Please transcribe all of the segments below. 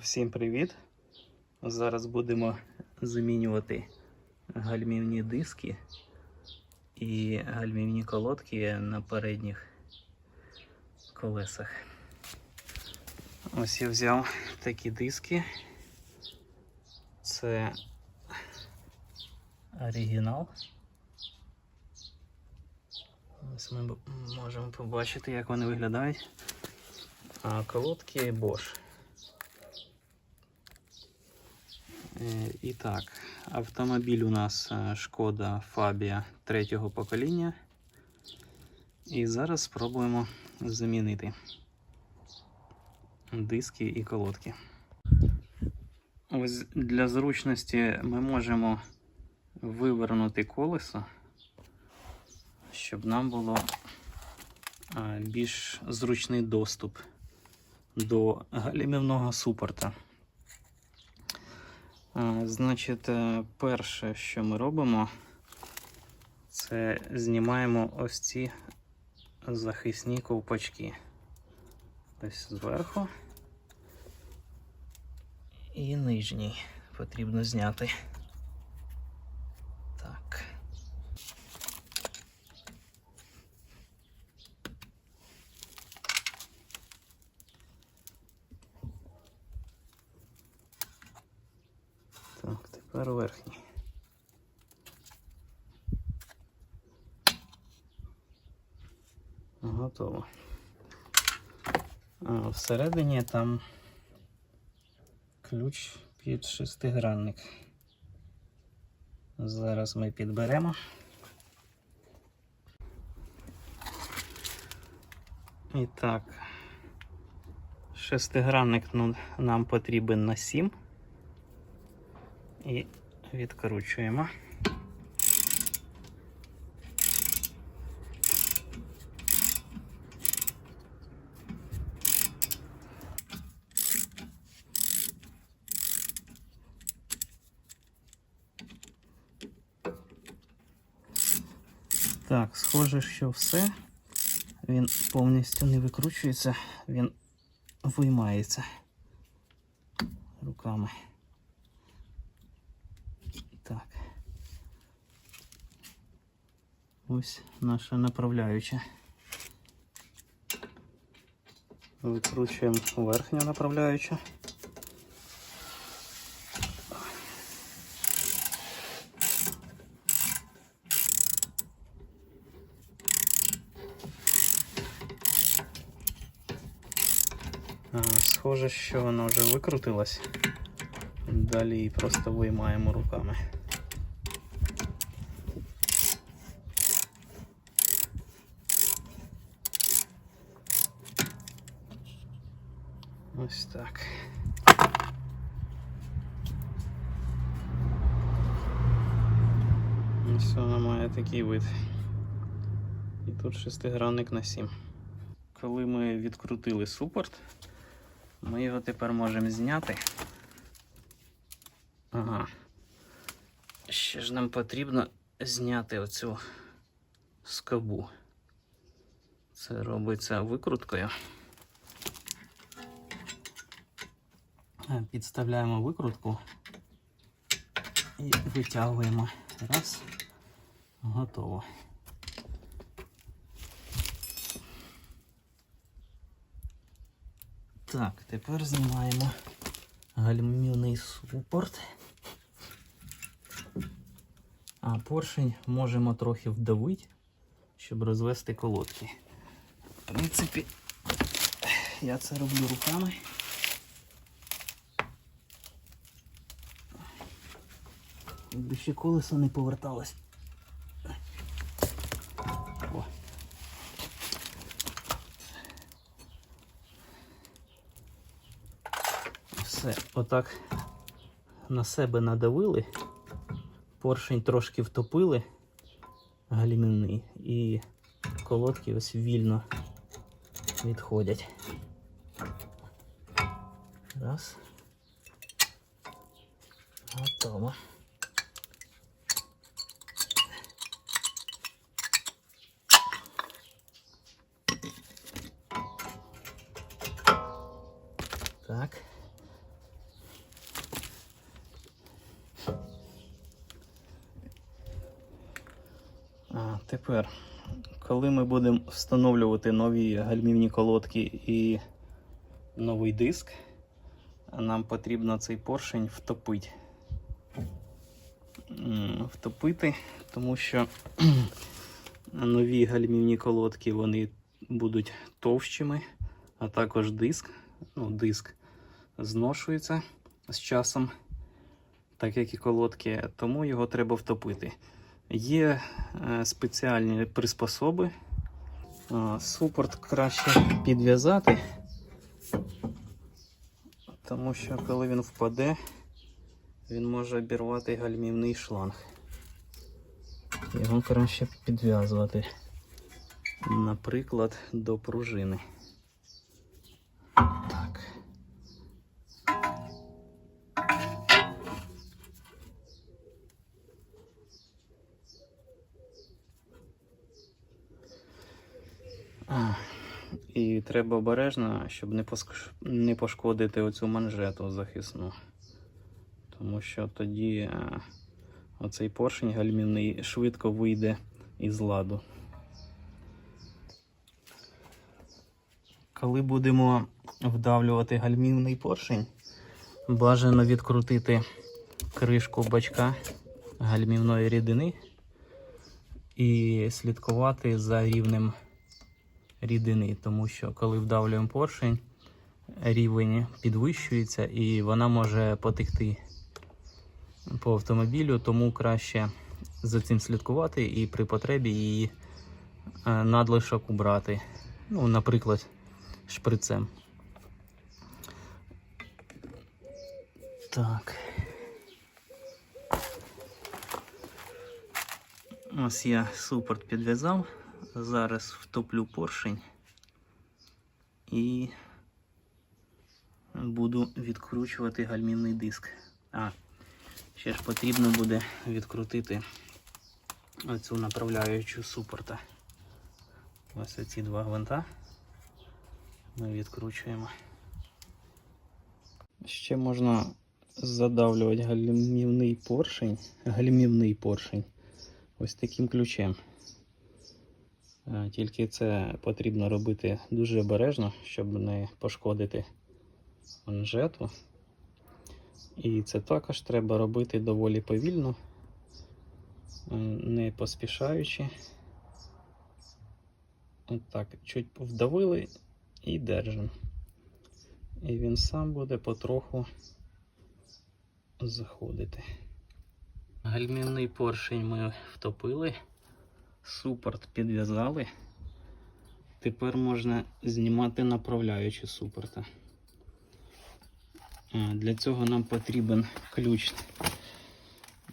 Всім привіт! Зараз будемо замінювати гальмівні диски і гальмівні колодки на передніх колесах. Ось я взяв такі диски. Це оригінал. Ось ми можемо побачити, як вони виглядають. А колодки Bosch. І так, автомобіль у нас е, Шкода Фабія третього покоління. І зараз спробуємо замінити диски і колодки. Для зручності ми можемо вивернути колесо, щоб нам було е, більш зручний доступ до галімівного супорта. Значить, е, перше, що ми робимо, це знімаємо ось ці захисні ковпачки. Ось зверху. І нижній потрібно зняти. Так. Так, тепер верхній. Готово. А всередині там ключ під шестигранник. Зараз ми підберемо. І так, шестигранник ну, нам потрібен на 7 і відкручуємо. Так, схоже, що все. Він повністю не викручується, він виймається руками. Так. Ось наша направляюча. Викручуємо верхню направляючу. Схоже, що вона вже викрутилась. Далі її просто виймаємо руками. Ось так. Ось вона має такий вид. І тут шестигранник на 7. Коли ми відкрутили супорт, ми його тепер можемо зняти. Ага. Ще ж нам потрібно зняти оцю скобу. Це робиться викруткою. Підставляємо викрутку і витягуємо. Раз. Готово. Так, тепер знімаємо гальмівний супорт. А поршень можемо трохи вдавити, щоб розвести колодки. В принципі, я це роблю руками. Якби ще колесо не поверталось. О. Все, отак на себе надавили, поршень трошки втопили галімівний і колодки ось вільно відходять. Раз. Готово. Тепер, коли ми будемо встановлювати нові гальмівні колодки і новий диск, нам потрібно цей поршень втопити. Втопити, тому що нові гальмівні колодки вони будуть товщими, а також диск. Ну, диск зношується з часом, так як і колодки, тому його треба втопити. Є е, спеціальні приспособи. Супорт краще підв'язати, тому що коли він впаде, він може обірвати гальмівний шланг. Його краще підв'язувати, наприклад, до пружини. Треба обережно, щоб не, пошкодити оцю манжету захисну. Тому що тоді е, оцей поршень гальмівний швидко вийде із ладу. Коли будемо вдавлювати гальмівний поршень, бажано відкрутити кришку бачка гальмівної рідини і слідкувати за рівнем рідини, тому що коли вдавлюємо поршень, рівень підвищується і вона може потекти по автомобілю, тому краще за цим слідкувати і при потребі її е, надлишок убрати. Ну, наприклад, шприцем. Так. Ось я супорт підв'язав. Зараз втоплю поршень і буду відкручувати гальмівний диск. А, ще ж потрібно буде відкрутити оцю направляючу супорта. Ось ці два гвинта ми відкручуємо. Ще можна задавлювати гальмівний поршень, гальмівний поршень ось таким ключем. Е, Тільки це потрібно робити дуже обережно, щоб не пошкодити манжету. І це також треба робити доволі повільно, е, не поспішаючи. Отак, чуть вдавили і держимо. І він сам буде потроху заходити. Гальмівний поршень ми втопили, супорт підв'язали. Тепер можна знімати направляючі супорта. Для цього нам потрібен ключ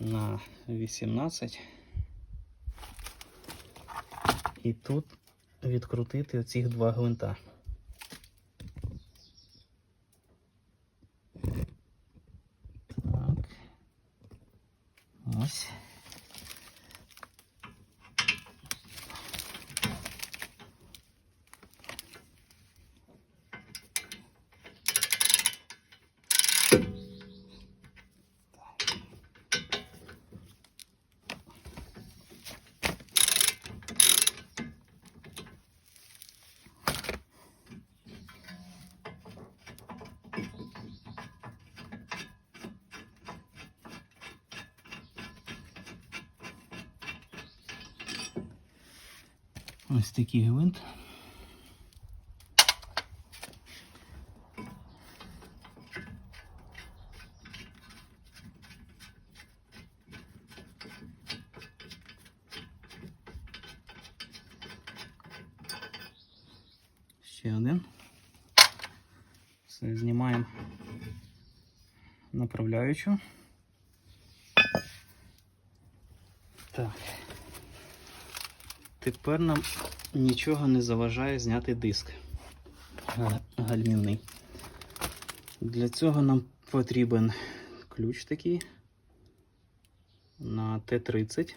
на 18. І тут відкрутити оці два гвинта. Так. Ось. Ось такий гвинт. Ще один. Все, знімаємо направляючу. Так. Тепер нам нічого не заважає зняти диск гальмівний. Для цього нам потрібен ключ такий на Т-30.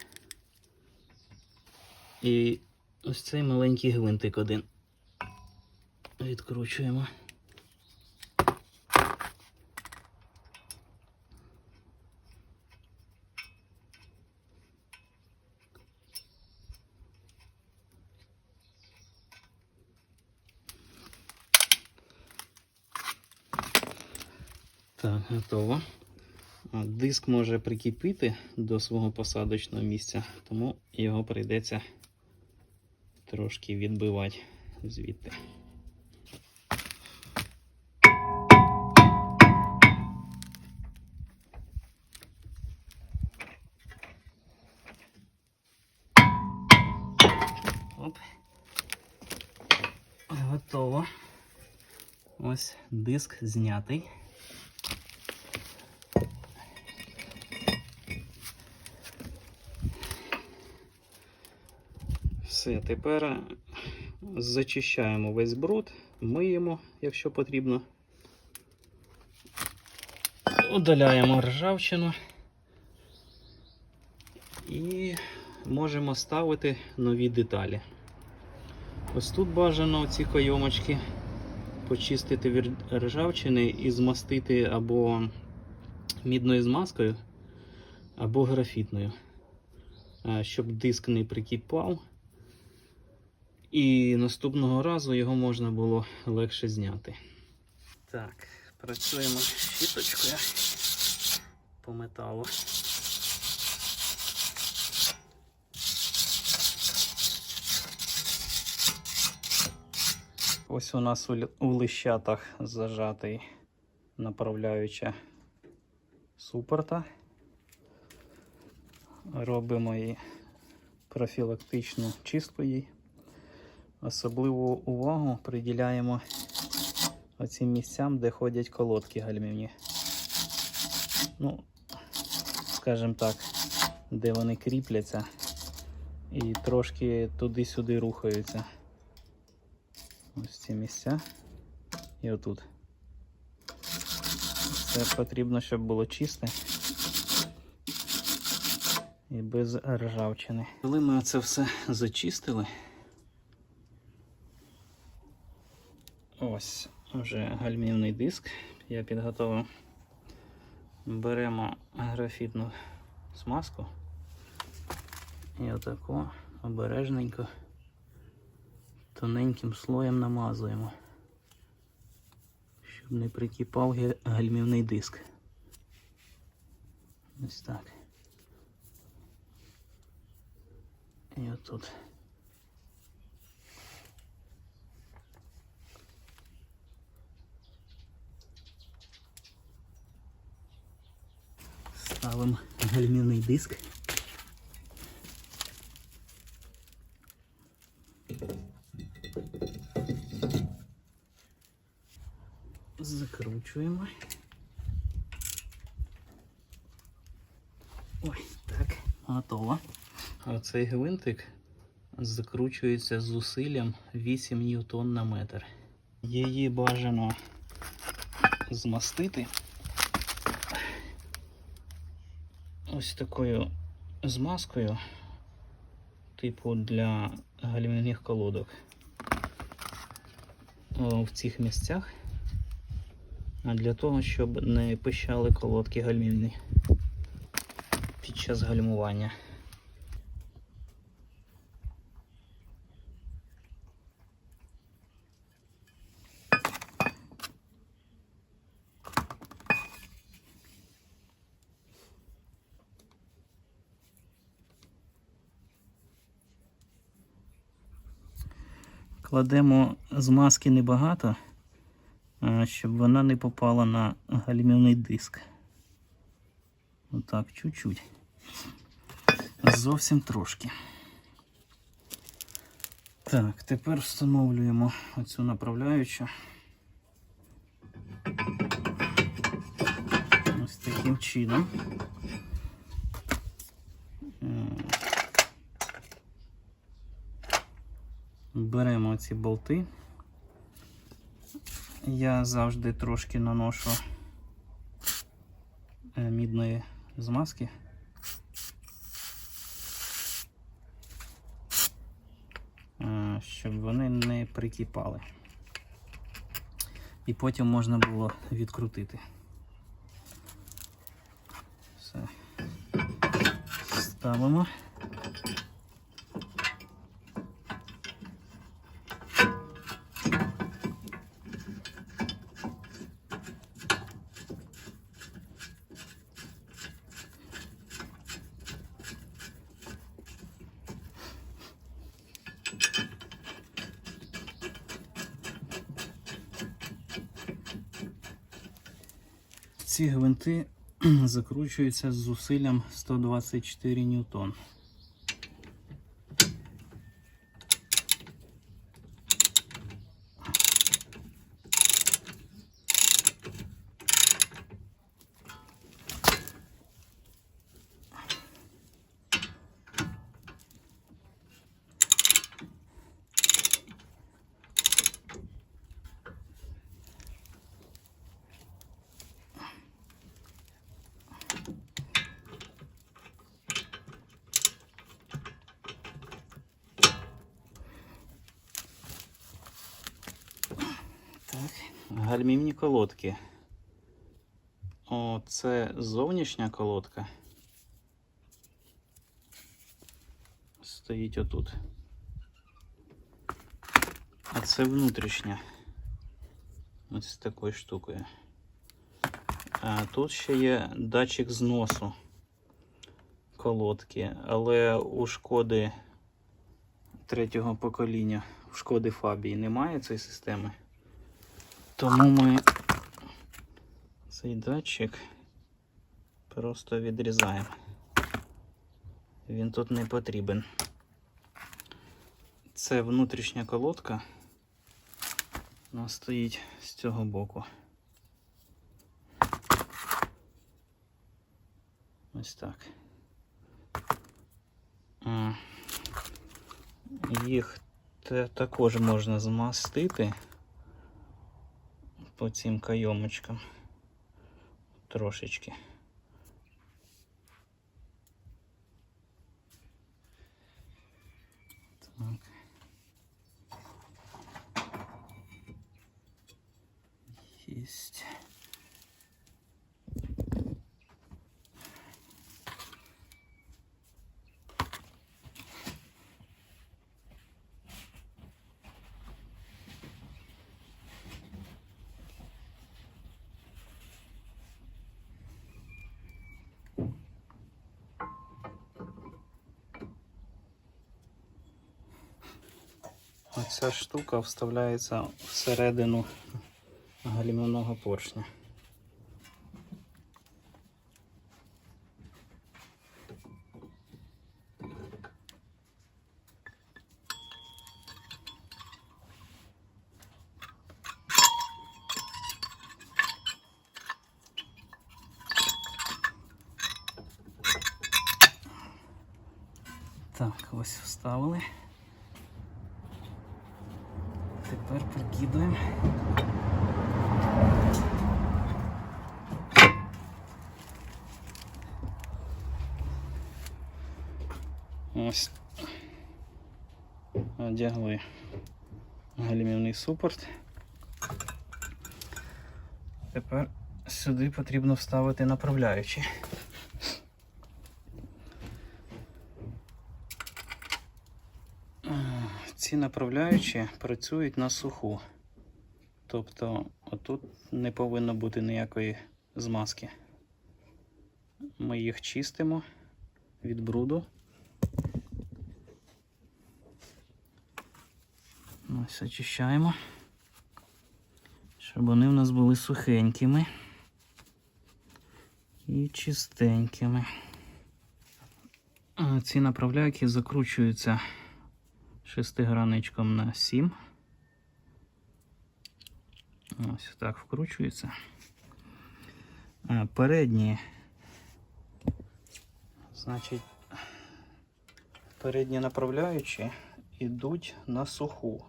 І ось цей маленький гвинтик один. Відкручуємо. Так, готово. Диск може прикипіти до свого посадочного місця, тому його прийдеться трошки відбивати звідти. Оп. Готово. Ось диск знятий. Все, тепер зачищаємо весь бруд, миємо, якщо потрібно. Удаляємо ржавчину і можемо ставити нові деталі. Ось тут бажано ці кайомочки почистити від ржавчини і змастити або мідною змазкою, або графітною, е, щоб диск не прикипав. І наступного разу його можна було легше зняти. Так, працюємо щіточкою по металу. Ось у нас у лищатах зажатий направляюча супорта. Робимо її профілактичну чистку їй. Особливу увагу приділяємо оцим місцям, де ходять колодки гальмівні. Ну, скажімо так, де вони кріпляться і трошки туди-сюди рухаються. Ось ці місця. І отут. Це потрібно, щоб було чисте і без ржавчини. Коли ми це все зачистили, ось вже гальмівний диск. Я підготував. Беремо графітну смазку і отако обережненько тоненьким слоєм намазуємо, щоб не прикипав гальмівний диск. Ось так. І отут. Ставимо гальмівний диск. Закручуємо. Ой, так, готово. Оцей гвинтик закручується з зусиллям 8 ньютон на метр. Її бажано змастити ось такою змазкою, типу для гальмівних колодок. В цих місцях а для того, щоб не пищали колодки гальмівні під час гальмування. Кладемо змазки небагато, щоб вона не попала на гальмівний диск. Отак, чуть-чуть. Зовсім трошки. Так, тепер встановлюємо оцю направляючу. Ось таким чином. Беремо ці болти. Я завжди трошки наношу е, мідної змазки. Е, Щоб вони не прикипали. І потім можна було відкрутити. Все. Ставимо. Ці гвинти закручуються з зусиллям 124 ньютон. Так. Гальмівні колодки. О, це зовнішня колодка. Стоїть отут. А це внутрішня. Ось з такою штукою. А тут ще є датчик зносу колодки, але у шкоди третього покоління, у шкоди Фабії немає цієї системи. Тому ми цей датчик просто відрізаємо. Він тут не потрібен. Це внутрішня колодка. Вона стоїть з цього боку. Ось так. Їх також можна змастити по цим кайомочкам трошечки. Так. Есть. Оця штука вставляється всередину гальмівного поршня. Так, ось вставили. Тепер прикидуємо. Ось. Одягли галімівний супорт. Тепер сюди потрібно вставити направляючі. Ці направляючі працюють на суху. Тобто отут не повинно бути ніякої змазки. Ми їх чистимо від бруду. Ось очищаємо, щоб вони в нас були сухенькими і чистенькими. Ці направляйки закручуються шестиграничком на 7. Ось так вкручується. Передні, значить, передні направляючі йдуть на суху.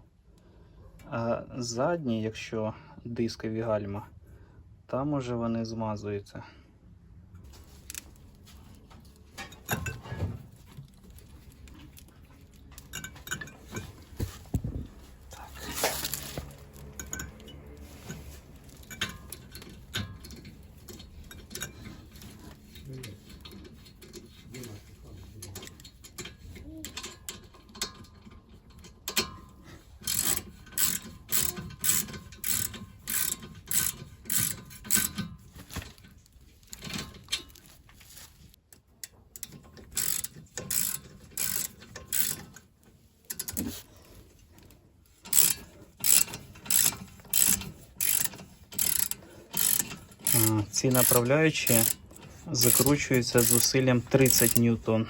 А задні, якщо дискові гальма, там уже вони змазуються. Ці направляючі закручуються з зусиллям 30 ньютон.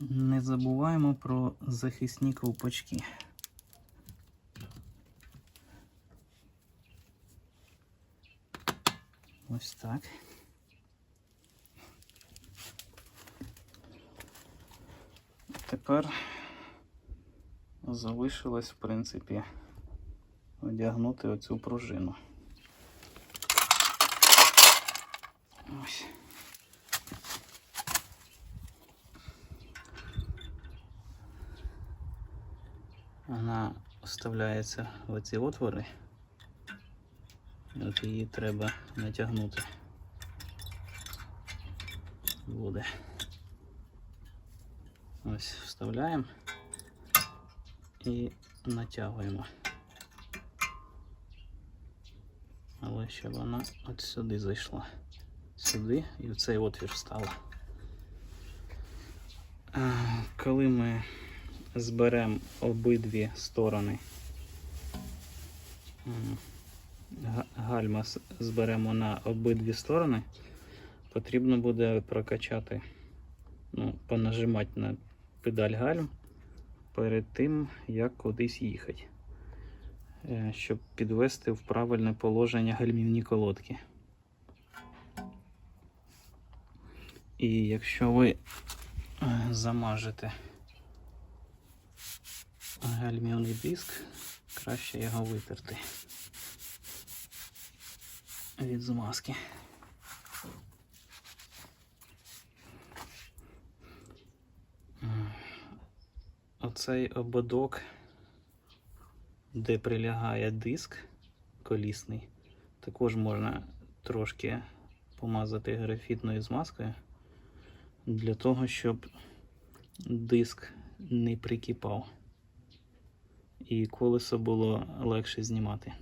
Не забуваємо про захисні ковпачки. Ось так. Тепер залишилось, в принципі, одягнути оцю пружину. Ось. Вона вставляється в оці отвори. От її треба натягнути. Буде. Ось вставляємо і натягуємо. Але щоб вона от сюди зайшла. Сюди і в цей отвір встала. Коли ми зберемо обидві сторони. Гальма зберемо на обидві сторони. Потрібно буде прокачати, ну, понажимати на педаль гальм перед тим, як кудись їхати, Е, щоб підвести в правильне положення гальмівні колодки. І якщо ви е, замажете гальмівний диск, краще його витерти від змазки. Оцей ободок, де прилягає диск колісний, також можна трошки помазати графітною змазкою для того, щоб диск не прикипав і колесо було легше знімати.